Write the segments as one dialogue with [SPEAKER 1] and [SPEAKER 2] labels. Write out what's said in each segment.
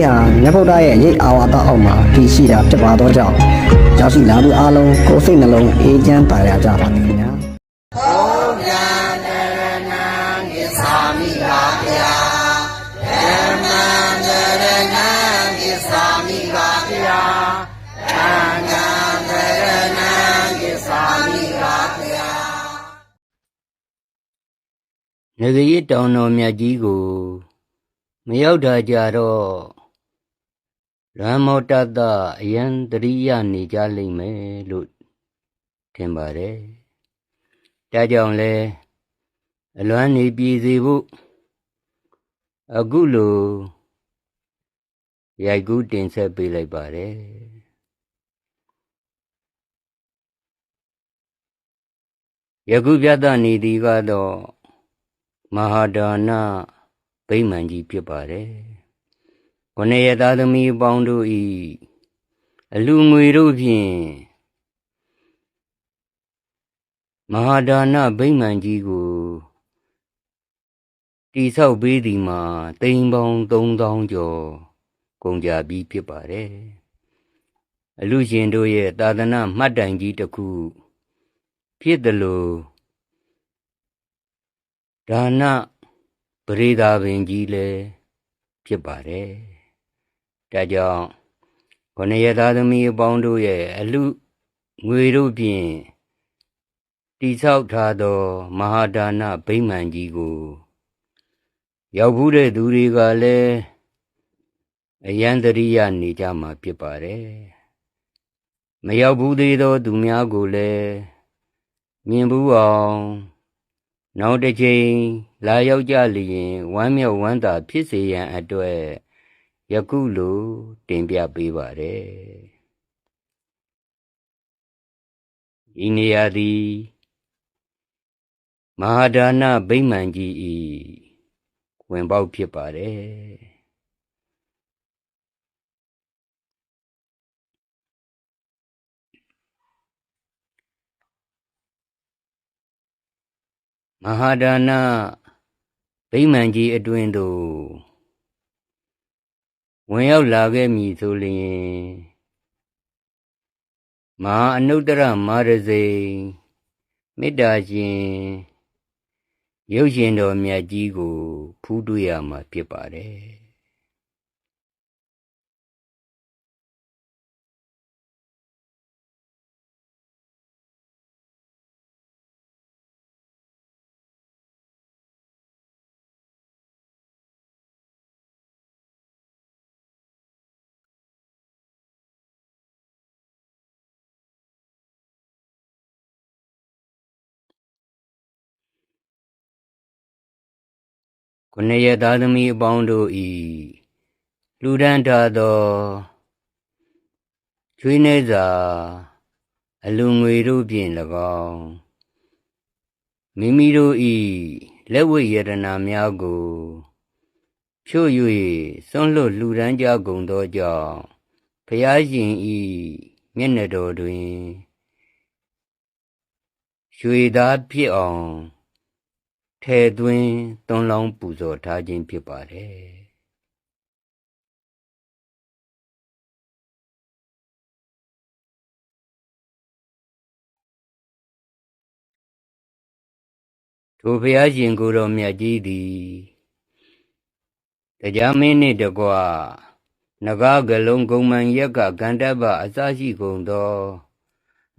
[SPEAKER 1] လေးဟာမြတ်ဗုဒ္ဓရဲ့ရိတ်အာဝါဒအောက်မှာတည်ရှိတာဖြစ်ပါတော့ကြောင့်ရောက်ရှိလာသူအလုံးကိုယ်စိတ်နှလုံးအေးချမ်းပါရကြပါသည်ခင်ဗျာ
[SPEAKER 2] ငကရစ်တောင်တော်မြတ်ကြီးကိုမရောက်တာကြတော့ ရမ္မောတတအယံတရိယနေကြလိမ့်မယ်လို့ထင်ပါတယ်။ဒါကြောင့်လဲအလွမ်းနေပြည်စေဖို့အခုလိုရိုက်ကူးတင်ဆက်ပေးလိုက်ပါတယ်။ယခုပြသနေသည်ကတော့မဟာဒါနဗိမာန်ကြီးဖြစ်ပါတယ်။ ကိုနေရသားသမီးအပေါင်းတို့ဤအလူငွေတို့ဖြင့်မဟာဒါနဗိမာန်ကြီးကိုတိဆောက်ပေးသည်မှာတိမ်ပေါင်း3000ကျော်ကုန်ကြပြီးဖြစ်ပါတယ်။အလူရှင်တို့ရဲ့သာသနာမှတ်တိုင်ကြီးတစ်ခုဖြစ်တယ်လို့ဒါနပရိဒါပင်ကြီးလည်းဖြစ်ပါတယ်။ ဒါကြောင့်ခொနရသားသမီးအပေါင်းတို့ရဲ့အလူငွေတို့ဖြင့်တိဆောက်ထားသောမဟာဒါနဗိမာန်ကြီးကို ရောက်ဘူးတဲ့သူတွေကလည်းအယံတရိယနေကြမှာဖြစ်ပါတယ်။မရောက်ဘူးသေးသောသူများကိုလည်းမြင်ဘူးအောင်နောက်တစ်ချိန်လာရောက်ကြလျင်ဝမ်းမြောက်ဝမ်းသာဖြစ်စေရန်အတွက် ယခုလိုတင်ပြပေးပါတယ်ဤနေရာသည်မဟာဒါနဗိမာန်ကြီးဤဝင်ပေါက်ဖြစ်ပါတယ်မဟာဒါနဗိမာန်ကြီးအတွင်သို့ ဝင်ရောက်လာခဲ့မည်ဆိုလျင်မဟာအနုတ္တရမာရစိန်မေတ္တာရှင်ရုပ်ရှင်တော်မြတ်ကြီးကိုဖူးတွေ့ရမှာဖြစ်ပါတယ် ခုနှစ်ရက်သားသမီးအပေါင်းတို့ဤလူဒန်းထားသောချွေးနေစာအလူငွေတို့ဖြင့်၎င်းမိမိတို့ဤလက်ဝိယရနာများကိုဖြို့၍စွန့်လွတ်လူဒန်းကြကုန်သောကြောင့်ဖျားရှင်ဤမျက်နှာတော်တွင်ရွှေသားဖြစ်အောင် ထဲသွင်းသွန်လောင်းပူဇော်ထားခြင်းဖြစ်ပါတယ်ထိုဘုရားရှင်ကိုယ်တော်မြတ်ကြီးသည်တရားမင်းနှင့်တကွနဂါကလုံးကုံမန်ရက်ကကန္တပအစရှိကုန်သော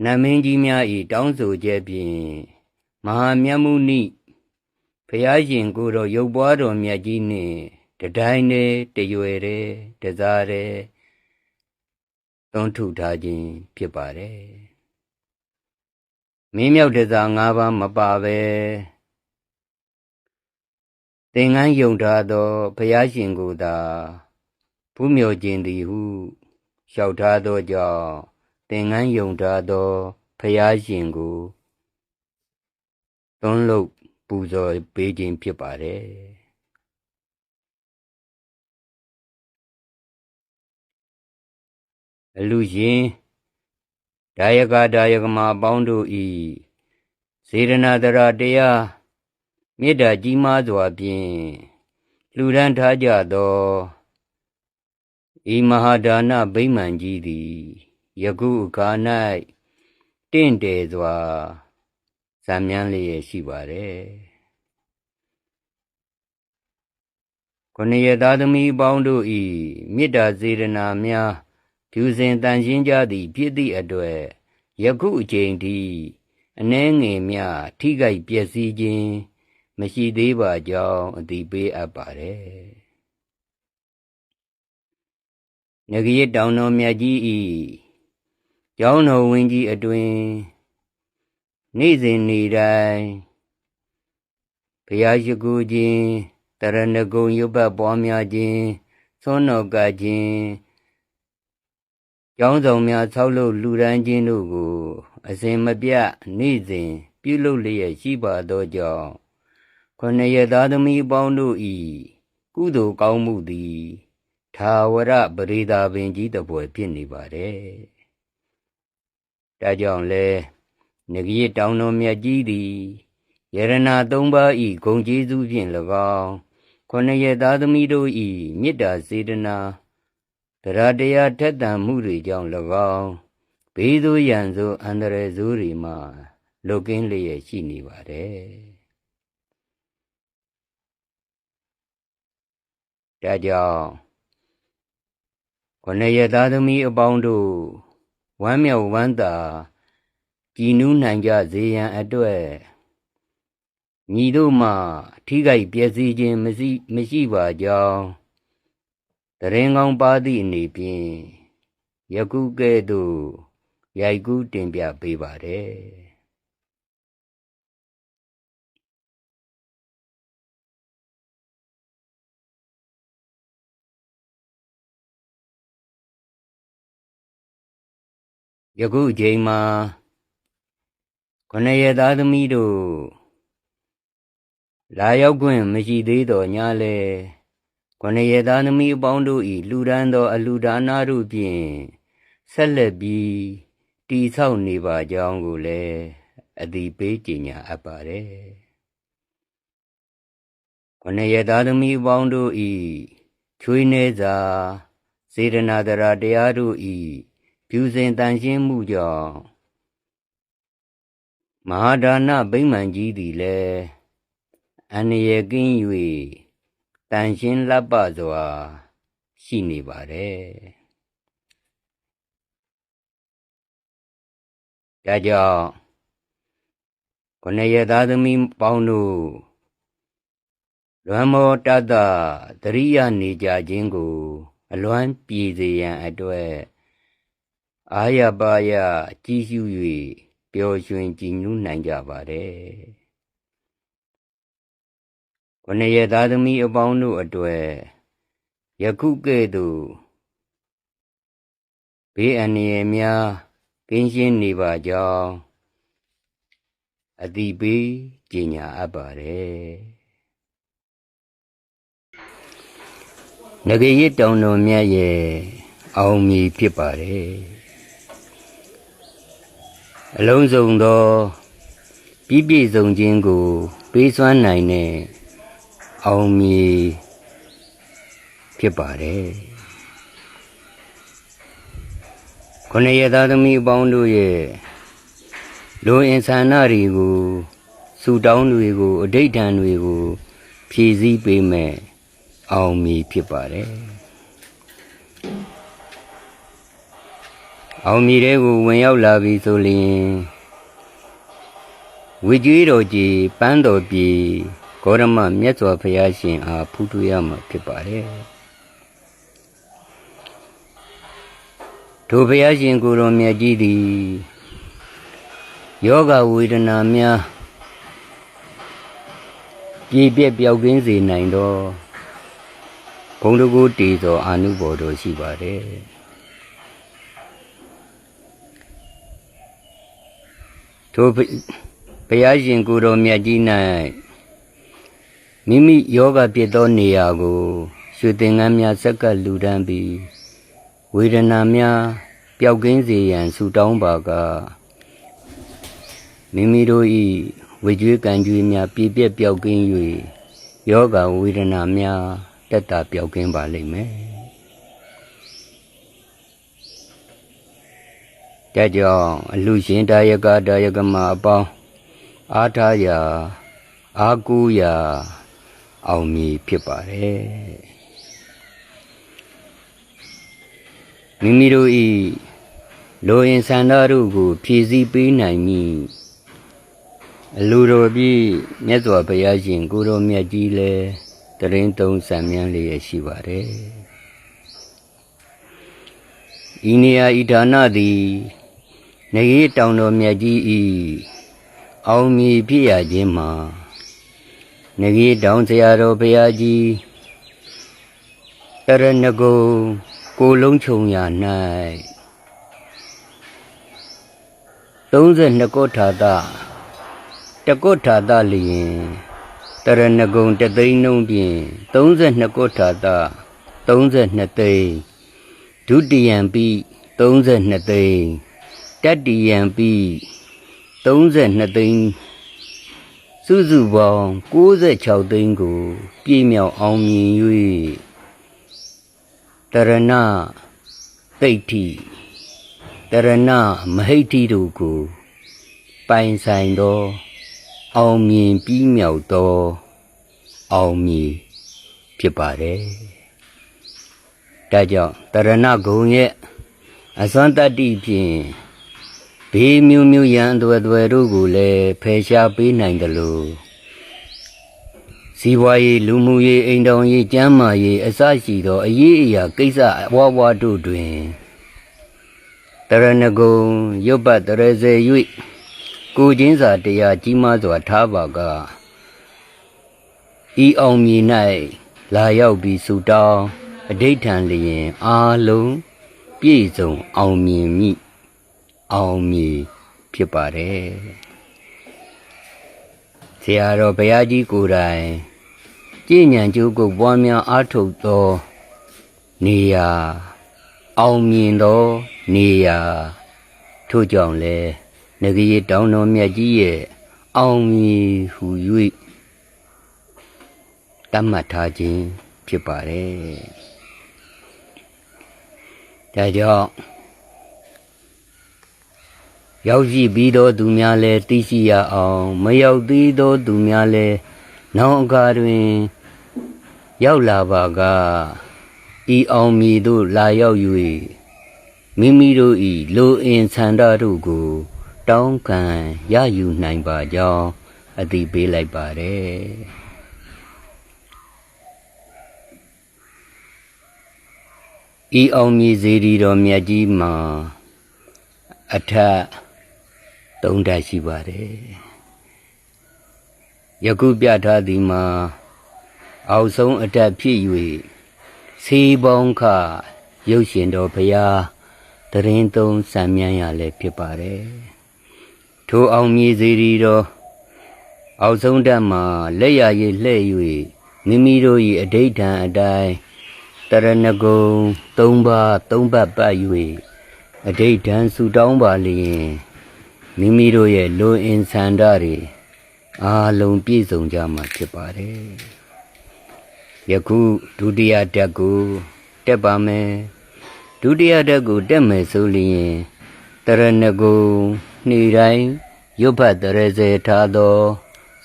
[SPEAKER 2] နတ်မင်းကြီးများ၏တောင်းဆိုချက်ဖြင့်မဟာမြတ်မုနိ ဘုရားရှင်ကိုယ်တော်ရုပ်ပွားတော်မြတ်ကြီးနှင့်တတိုင်းတည်းတရွယ်တည်းတစားတည်းသွန်ထုထားခြင်းဖြစ်ပါတယ်မင်းမြောက်တစား၅ပါးမပါပဲသင်္ကန်းယုံထားသောဘုရားရှင်ကိုယ်သာဖူးမြော်ခြင်းသည်ဟုလျှောက်ထားသောကြောင့်သင်္ကန်းယုံထားသောဘုရားရှင်ကိုသွန်းလို့ ပူဇော်ပေးခြင်းဖြစ်ပါတယ်အလူရှင်ဒါယကဒါယကမအပေါင်းတို့ဤစေရနာတရာတရားမေတ္တာကြီးမားစွာဖြင့်လှူဒန်းထားကြသောဤမဟာဒါနဗိမာန်ကြီးသည်ယခုအခါ၌တင့်တယ်စွာ ဇံမြန်းလျက်ရှိပါတယ်ခொနည်းသားသမီးပေါင်းတို့ဤမေတ္တာစေရနာများဖြူစင်တန်ရှင်းကြသည့်ဖြစ်သည့်အတွေ့ယခုအချိန်ထိအနှဲငယ်မြထိခိုက်ပျက်စီးခြင်းမရှိသေးပါကြောင်းအတိပေးအပ်ပါတယ်ငရစ်တောင်တော်မြတ်ကြီးဤကျောင်းတော်ဝင်းကြီးအတွင် နေ့စဉ်နေ့တိုင်းဘုရားရှိခိုးခြင်းတရဏဂုံရုပ်ပတ်ပွားများခြင်းသွန်းတော်ကခြင်းကျောင်းဆောင်များဆောက်လုပ်လူရန်ခြင်းတို့ကို အစဉ်မပြတ်နေ့စဉ်ပြုလုပ်လျက်ရှိပါသောကြောင့်ခொနရသားသမီးပေါင်းတို့ဤကုသိုလ်ကောင်းမှုသည်သာဝရပရိသာပင်ကြီးတပွဲဖြစ်နေပါတယ်။ဒါကြောင့်လဲ ငရစ်တောင်တော်မြတ်ကြီးသည်ယရနာသုံးပါးဤဂုံကျေးဇူးဖြင့်၎င်းခொနရသားသမီးတို့ဤမေတ္တာစေတနာတရားတရားထက်သန်မှုတွေကြောင့်၎င်းဘေးသို့ရန်သို့အန္တရာယ်ဆိုးတွေမှလွတ်ကင်းလျက်ရှိနေပါတယ်။ဒါကြောင့်ခொနရသားသမီးအပေါင်းတို့ဝမ်းမြောက်ဝမ်းသာ ကြည်နူးနိုင်ကြစေရန်အတွက်ညီတို့မှထိခိုက်ပျက်စီးခြင်းမရှိမရှိပါကြောင်းတရင်ကောင်းပါသည့်အနေဖြင့်ယခုကဲ့သို့ရိုက်ကူးတင်ပြပေးပါတယ်ယခုအချိန်မှာ ခொနရသားသမီးတို့လာရောက်ခွင့်မရှိသေးတော်ညာလဲခொနရသားသမီးအပေါင်းတို့ဤလှူဒန်းသော အလှူဒါနတို့ဖြင့်ဆက်လက်ပြီးတည်ဆောက်နေပါကြောင်းကိုလည်းအတိပေးကြညာအပ်ပါတယ်ခொနရသားသမီးအပေါင်းတို့ဤချွေးနေစာစေရနာတရာတရားတို့ဤဖြူစင်တန်ရှင်းမှုကြောင့် မဟာဒါနဗိမာန်ကြီးသည်လည်းအန္တရာယ်ကင်း၍တန်ရှင်းလပ်ပစွာ ရှိနေပါတယ်ဒါကြောင့်ခொနရသားသမီးပေါင်းတို့လွမ်းမောတတသရိယနေကြခြင်းကို အလွမ်းပြည်စေရန်အတွက်အာရပါယကြီးရှု၍ ပျော်ရွှင်ကြည်နူးနိုင်ကြပါတယ်ခொနရသားသမီးအပေါင်းတို့အတွက်ယခုကဲ့သို့ဘေးအန္တရာယ်များကင်းရှင်းနေပါကြောင်းအတိပေးကြညာအပ်ပါတယ်ငရေရတောင်တော်မြတ်ရဲ့အောင်မြည်ဖြစ်ပါတယ် အလုံးစုံသောပြည့်ပြည့်စုံခြင်းကိုပေးစွမ်းနိုင်တဲ့အောင်မြည်ဖြစ်ပါတယ်ခொနရသားသမီးအပေါင်းတို့ရဲ့လူအင်ဆန္ဒတွေကိုစူတောင်းတွေကိုအဋိဋ္ဌံတွေကို ဖြည့်ဆည်းပေးမယ်အောင်မြည်ဖြစ်ပါတယ် အောင်မြည်တဲ့ကိုဝင်ရောက်လာပြီဆိုရင်ဝိကျွေးတော်ကြီးပန်းတော်ပြည်ဂေါရမမြတ်စွာဘုရားရှင်အားဖူးထွေးရမှာဖြစ်ပါတယ်ထိုဘုရားရှင်ကိုယ်တော်မြတ်ကြီးသည်ယောဂဝေဒနာများပြည့်ပြည့်ပြောက်ကင်းစေနိုင်သောဘုံတကူတည်သောအာနုဘော်တော်ရှိပါတယ် ထိုဘုရားရှင်ကိုယ်တော်မြတ်ကြီး၌မိမိယောဂဖြစ်သောနေရာကိုရွှေသင်္ကန်းများဆက်ကပ်လူဒန်းပြီးဝေဒနာများပျောက်ကင်းစေရန်ဆုတောင်းပါကမိမိတို့၏ဝေကျွေးကံကြွေးများပြည့်ပြည့်ပျောက်ကင်း၍ယောဂဝေဒနာများတက်တာပျောက်ကင်းပါလိမ့်မယ် ဒါကြောင့်အလူရှင်တာယကတာယကမအပေါင်းအားထားရာအားကိုးရာအောင်မြည်ဖြစ်ပါတယ်မိမိတို့ဤလိုရင်ဆန္ဒတို့ကို ဖြည့်ဆည်းပေးနိုင်မည်အလူတော်ပြည့်မြတ်စွာဘုရားရှင်ကိုရောမြတ်ကြီးလည်းတရင်သုံးဆံမြန်းလျက်ရှိပါတယ်ဤနေရာဤဌာနသည် နေရီတောင်တော်မြတ်ကြီးဤအောင်မြည်ဖြစ်ရခြင်းမှာနေရီတောင်ဆရာတော်ဘုရားကြီးတရဏဂုံကိုလုံးချုံရာ၌32ကောထာတတကောထာတလျင်တရဏဂုံတသိန်းနှုံးဖြင့်32ကောထာတ32သိန်းဒုတိယံပိ32သိန်း တတိယံပိ32သိန်းစုစုပေါင်း96သိန်းကို ပြည့်မြောက်အောင်မြင်၍တရဏသိဋ္ဌိတရဏမဟိဋ္ဌိတို့ကို ပိုင်ဆိုင်သော အောင်မြင်ပြီးမြောက်သော အောင်မြင်ဖြစ်ပါတယ်။ဒါကြောင့်တရဏဂုံရဲ့အစွမ်းတတ္တိဖြင့် ဘေးမျိုးမျိုးရန်အသွယ်သွယ်တို့ကိုလည်းဖယ်ရှားပေးနိုင်တယ်လို့စီးပွားရေးလူမှုရေးအိမ်တောင်ရေးကျန်းမာရေးအစရှိသောအရေးအရာကိစ္စအဝဝတို့တွင်တရဏဂုံရုပ်ပတ်တရစေ၍ကိုချင်းစာတရားကြီးမားစွာထားပါကဤအောင်မြင်၌လာရောက်ပြီးဆူတောင်းအဋိဋ္ဌံလျင်အာလုံးပြည့်စုံအောင်မြင်မိ အောင်မြင်ဖြစ်ပါတယ်ဆရာတော်ဘုရားကြီးကိုယ်တိုင်ကြည်ညံကြိုးကုတ်ပွားများအားထုတ်သောနေရာအောင်မြင်သောနေရာထို့ကြောင့်လဲငရေတောင်းတော်မြတ်ကြီးရဲ့အောင်မြင်ဟု၍တတ်မှတ်ထားခြင်းဖြစ်ပါတယ်ဒါကြောင့် ရောက်ရှိပြီးသောသူများလည်းသိရှိရအောင်မရောက်သေးသောသူများလည်းနောက်အခါတွင် ရောက်လာပါကဤအောင်မြည်သို့လာရောက်၍မိမိတို့ဤလိုအင်ဆန္ဒတို့ကို တောင်းခံရယူနိုင်ပါကြောင်းအသိပေးလိုက်ပါတယ်ဤအောင်မြည်စေတီတော်မြတ်ကြီးမှာအထက် သုံးဓာတ်ရှိပါတယ်ယခုပြထားသည်မှာအောက်ဆုံးအထက်ဖြစ်၍စေပေါင်းခရုပ်ရှင်တော်ဘုရားတရင်သုံးစံမြန်းရလည်းဖြစ်ပါတယ်ထိုအောင်မြည်စေတီတော်အောက်ဆုံးဓာတ်မှာလက်ရည်လှဲ့၍မိမိတို့၏အဋိဋ္ဌံအတိုင်းတရဏဂုံ၃ပါး၃ပတ်ပတ်၍အဋိဋ္ဌံဆူတောင်းပါလျင် မိမိတို့ရဲ့လိုအင်ဆန္ဒတွေအားလုံးပြည့်စုံကြမှာဖြစ်ပါတယ်ယခုဒုတိယတက်ကိုတက်ပါမယ်ဒုတိယတက်ကိုတက်မယ်ဆိုလျင်တရဏဂုံနှီတိုင်းရွတ်ဖတ်တရစေထားသော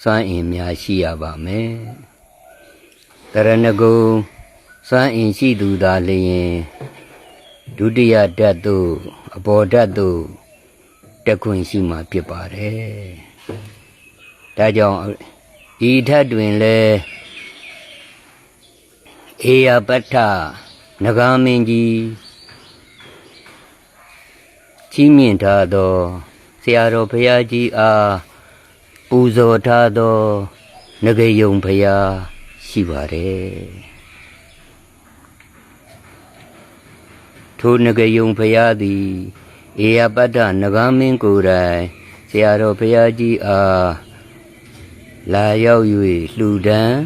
[SPEAKER 2] စွမ်းအင်များရှိရပါမယ်တရဏဂုံစွမ်းအင်ရှိသူသာလျင်ဒုတိယဓာတ်သို့အဘောဓာတ်သို့ တက်ခွင့်ရှိမှာဖြစ်ပါတယ်။ဒါကြောင့်ဤဓာတ်တွင်လည်းအေယပတ္ထနဂါမင်းကြီးကြီးမြင့်ထားသောဆရာတော်ဘုရားကြီးအားပူဇော်ထားသောငရေယုံဘုရားရှိပါတယ်။ထိုငကယုံဖရာသည် အေယပတ္တနဂမင်းကိုယ်တိုင်ဆရာတော်ဖရာကြီးအားလာရောက်၍လှူဒန်း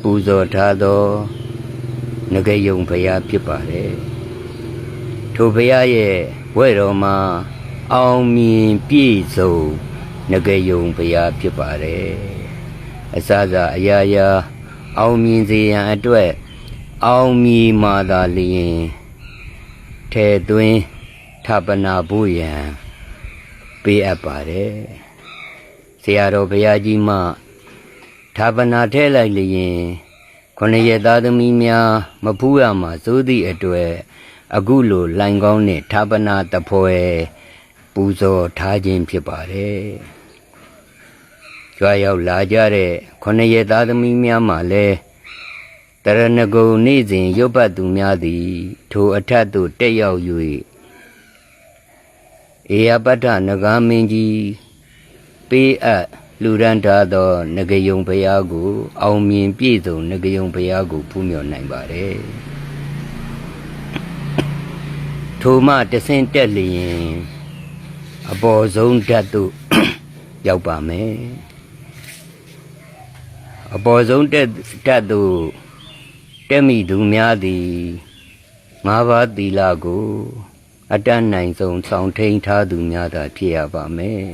[SPEAKER 2] ပူဇော်ထားသောငကယုံဖရာဖြစ်ပါတယ်ထိုဖရာရဲ့ဘွဲ့တော်မှာအောင်မြင်ပြည့်စုံငကယုံဖရာဖြစ်ပါတယ်အစစအရာရာအောင်မြင်စေရန်အတွက်အောင်မြင်မာသာလျင်ထဲသွင်း ထထပနာဖို့ရန်ပေးအပ်ပါတယ်ဆရာတော်ဘုရားကြီးမှထပနာထဲလိုက်လျင်ခொနရဲ့သားသမီးများမဖူးရမှာစိုးသည့်အတွေ့အခုလိုလိုင်ကောင်းနဲ့ထပနာတပွဲပူဇော်ထားခြင်းဖြစ်ပါတယ်ကြွားရောက်လာကြတဲ့ခொနရဲ့သားသမီးများမှလည်းတရဏဂုံနေ့စဉ်ရွတ်ပတ်သူများသည် ထိုအထက်သို့တက်ရောက်၍ ဧယပတ္ထနဂါမင်းကြီးပေးအပ်လူရန်ထားသောငကယုံဘုရားကို အောင်မြင်ပြည့်စုံငကယုံဘုရားကိုဖူးမြော်နိုင်ပါတယ်ထိုမှတဆင့်တက်လျင်အပေါ်ဆုံးဓာတ်သို့ရောက်ပါမယ်အပေါ်ဆုံးတက်ဓာတ်သို့တက်မိသူများသည်ငါးပါးသီလကို အတတ်နိုင်ဆုံးဆောင်ထိန်ထားသူများသာဖြစ်ရပါမယ်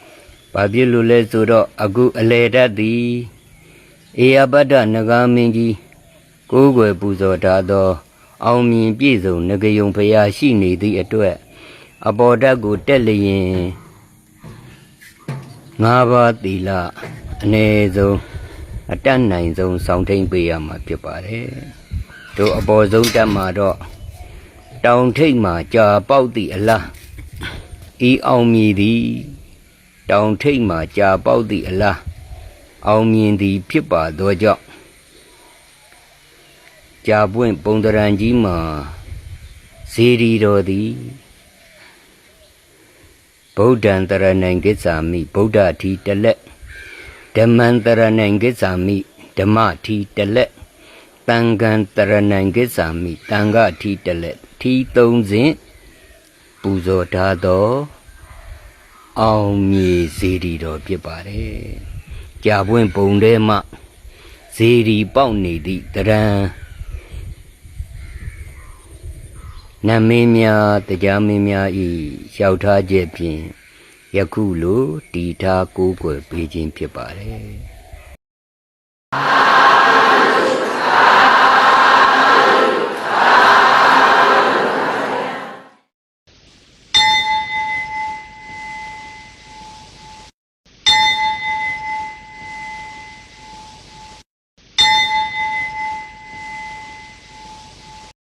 [SPEAKER 2] ။ဘာဖြစ်လို့လဲဆိုတော့အခုအလေတတ်သည်အေယပတ္တနဂါမင်းကြီးကိုးကွယ်ပူဇော်ထားသော အောင်မြင်ပြည့်စုံငကယုံဖရာရှိနေသည့်အတွက်အပေါ်ဓာတ်ကိုတက်လျင်ငါးပါးသီလအ ਨੇ ဆုံးအတတ်နိုင်ဆုံးဆောင်ထိန်ပေးရမှာဖြစ်ပါတယ်။တို့အပေါ်ဆုံးတက်မှာတော့ တောင်ထိပ်မှကြာပေါက်သည့်အလားဤအောင်မြည်သည်တောင်ထိပ်မှကြာပေါက်သည့်အလားအောင်မြင်သည်ဖြစ်ပါသောကြောင့်ကြာပွင့်ပုံတရံကြီးမှာဇေဒီတော်သည်ဗုဒ္ဓံတရဏံကိစ္ဆာမိဗုဒ္ဓထီတလက်ဓမ္မံတရဏံကိစ္ဆာမိဓမ္မထီတလက်တန်ခံတရဏံကိစ္ဆာမိတန်ခထီတလက် ထီသုံးစဉ်ပူဇော်ထားသောအောင်မြေဇေဒီတော်ဖြစ်ပါတယ်ကြာပွင့်ပုံထဲမှဇေဒီပေါက်နေသည့်တရံနမင်းများတရားမင်းများဤလျှောက်ထားချက်ဖြင့်ယခုလိုတီထားကိုးကွယ်ပေးခြင်းဖြစ်ပါတယ်